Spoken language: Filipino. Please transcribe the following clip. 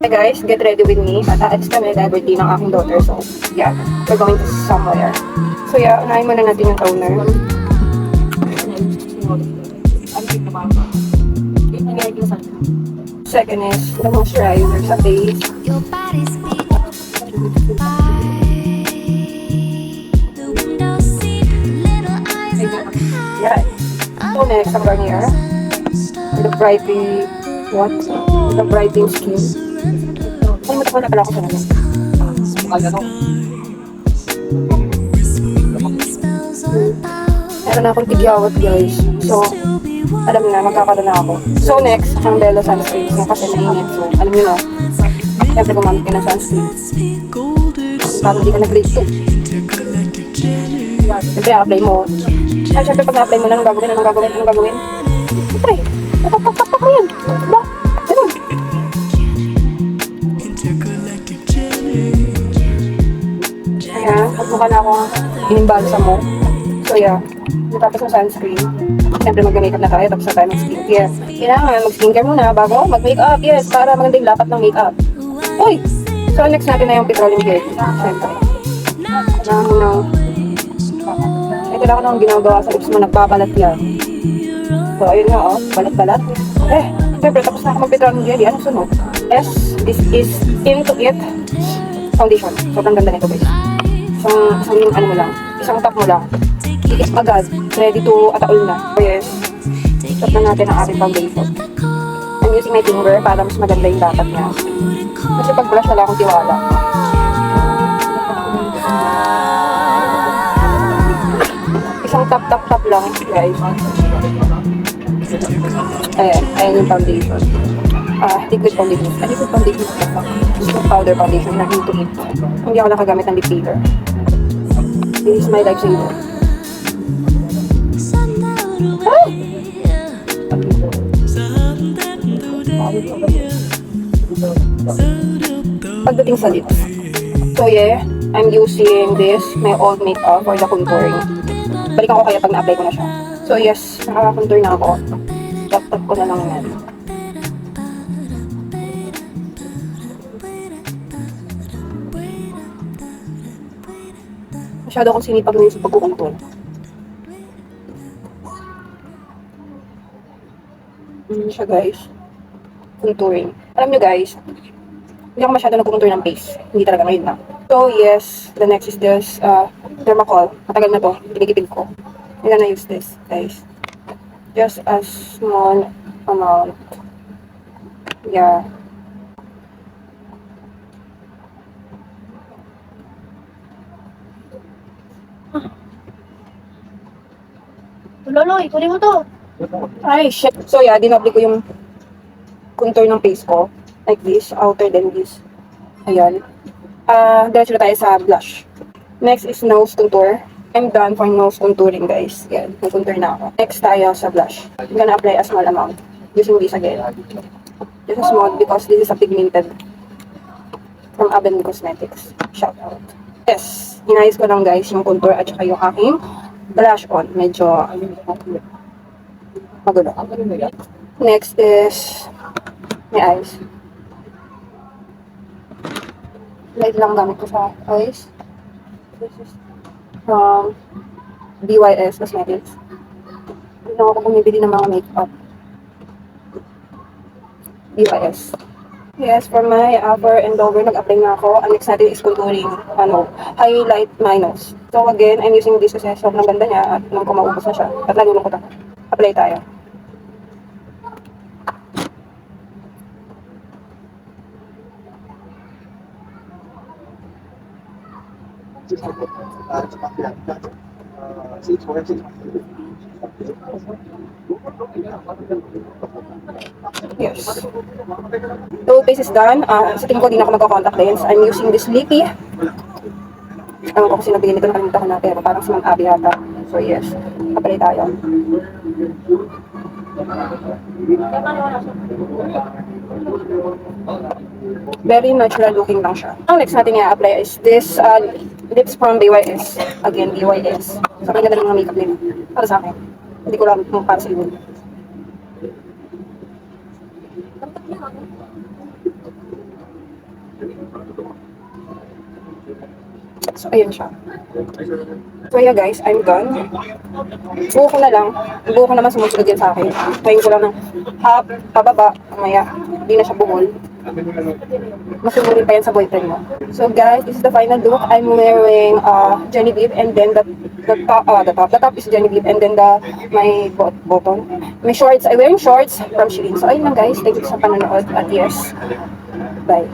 Hey guys, get ready with me. At aalis kami dahil birthday ng aking daughter. So, yeah, we're going to somewhere. So, yeah, unahin muna natin yung toner. Second is the moisturizer sa face. Yeah. So, next, ang Garnier. The brightening, what? The brightening skin. Ay, matagal na Meron na akong tigyawat, guys. So, alam na, magkakaroon na ako. So, next, ang Bella sunscreen. Yung kasi mainit. So, alam niyo na, siyempre gumamit ka ng sunscreen. Parang hindi ka nag-grade 2. Siyempre, apply mo. Ay, siyempre, pag apply mo na, anong gagawin, anong gagawin, anong gagawin? Siyempre, napapapap mo yan. Diba? Kaya, magmukha na ako inimbalsa mo. So, yeah. Tapos ng sunscreen. Siyempre, mag-makeup na tayo. Tapos na tayo mag-skincare. Kailangan mag-skincare muna bago mag-makeup. Yes, para maganda lapat ng makeup. Uy! So, next natin na yung petroleum gel. Siyempre. Kailangan mo nang... Eh, kailangan nang ginagawa sa lips mo. Nagbabalat yan. So, ayun nga, oh. Balat-balat. Eh, siyempre, tapos na ako mag-petroleum jelly. Anong sunod? S, this is Into It Foundation. Sobrang ganda nito, guys. Isang, isang ano mo lang. Isang top mo lang. Iis agad. Ready to ataol na. So, yes. Stop na natin ang ating foundation. I'm using my finger para mas maganda yung dapat niya. Kasi pag brush wala akong tiwala. Isang tap tap tap lang, guys. Ayan, ayan yung foundation. Ah, liquid foundation. Ah, liquid foundation. Gusto powder foundation na into it. Hindi ako nakagamit ng lip filler. This is my lifesaver. Pagdating sa lips. So yeah, I'm using this, my old makeup for the contouring. Balikan ko kaya pag na-apply ko na siya. So yes, nakaka-contour na ako. Tap-tap ko na lang yan. Masyado akong sinipag ngayon sa pagkukontour. Ano siya guys? Contouring. Alam nyo guys, hindi ako masyado nagkukontour ng face. Hindi talaga ngayon na. So yes, the next is this uh, Dermacol. Matagal na to. Pinigipid ko. I'm gonna use this guys. Just a small amount. Yeah. Loloy, kunin mo to. Ay, shit. So yeah, dinobli ko yung contour ng face ko. Like this, outer than this. Ayan. Ah, diretso na tayo sa blush. Next is nose contour. I'm done for nose contouring, guys. Yan, nag-contour na ako. Next tayo sa blush. I'm gonna apply a small amount. Using this again. Just a small because this is a pigmented from Aben Cosmetics. Shout out. Yes, inayos ko lang guys yung contour at saka yung aking blush on. Medyo magulo. Next is may eyes. Light lang gamit ko sa eyes. This is from BYS Cosmetics. Hindi na ako bumibili ng mga makeup. BYS. Yes, for my upper and lower, nag-apply na ako. Ang next natin is contouring, ano, highlight my nose. So again, I'm using this kasi sobrang ganda niya at nang kumaubos na siya. At lalo ko Apply tayo. Yes. Base is done. Uh, sa tingin ko, di na ako magka-contact lens. I'm using this Lippy. Ewan ko kung sino binili ko, nakalimutan ko na, pero parang si Ma'am Abby yata. So, yes. Apply tayo. Very natural looking lang siya. Ang next natin i-apply is this uh, lips from BYS. Again, BYS. So, ang ganda ng mga makeup nila. Para sa akin. Hindi ko lang kung paano siguro. So, ayun siya. So, yeah guys, I'm done. Buo ko na lang. Buo ko naman sumusunod yan sa akin. Ngayon ko lang ng half, pababa, mamaya. Hindi na siya buhol. Masumunin pa yan sa boyfriend mo. So guys, this is the final look. I'm wearing uh, Genevieve and then the, the top, uh, the top, the top is Genevieve and then the, my bot bottom. My shorts, I'm wearing shorts from Shein. So ayun lang guys, thank you sa panonood at yes, bye.